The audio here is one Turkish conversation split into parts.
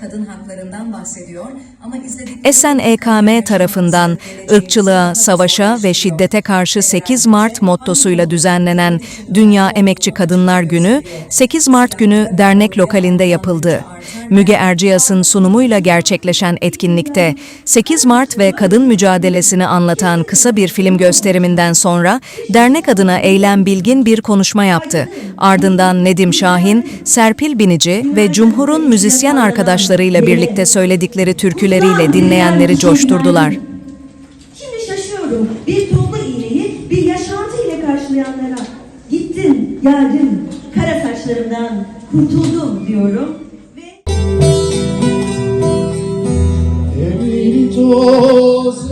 kadın haklarından bahsediyor ama izledik Esen EKM tarafından ırkçılığa, savaşa ve şiddete karşı 8 Mart mottosuyla düzenlenen Dünya Emekçi Kadınlar Günü 8 Mart günü dernek lokalinde yapıldı. Müge Erciyes'in sunumuyla gerçekleşen etkinlikte 8 Mart ve kadın mücadelesini anlatan kısa bir film gösteriminden sonra dernek adına Eylem Bilgin bir konuşma yaptı. Ardından Nedim Şahin, Serpil Binici ve Cumhur'un müzisyen arkadaşlarıyla birlikte söyledikleri türküleriyle dinleyenleri coşturdular. Şimdi şaşıyorum. Bir toplu iğneyi bir yaşantı ile karşılayanlara. Gittim, geldim, kara saçlarımdan kurtuldum diyorum. Ve... Emin toz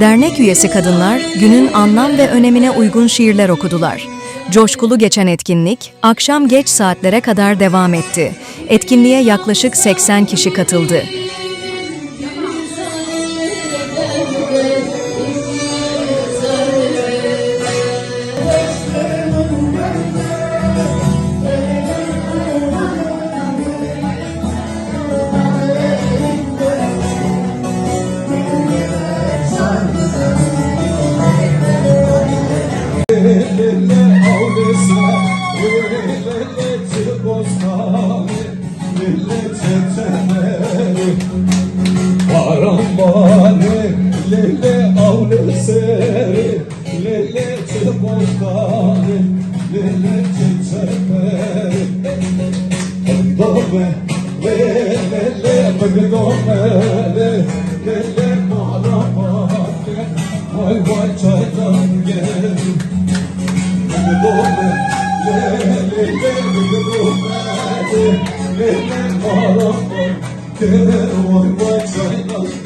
Dernek üyesi kadınlar günün anlam ve önemine uygun şiirler okudular. Coşkulu geçen etkinlik akşam geç saatlere kadar devam etti. Etkinliğe yaklaşık 80 kişi katıldı. Lele çeçeperi. Dove, lele, lele, dove, lele, lele, maramate, vay vay çaydan gel. Dove, lele, lele, dove, lele, maramate, vay vay çaydan gel.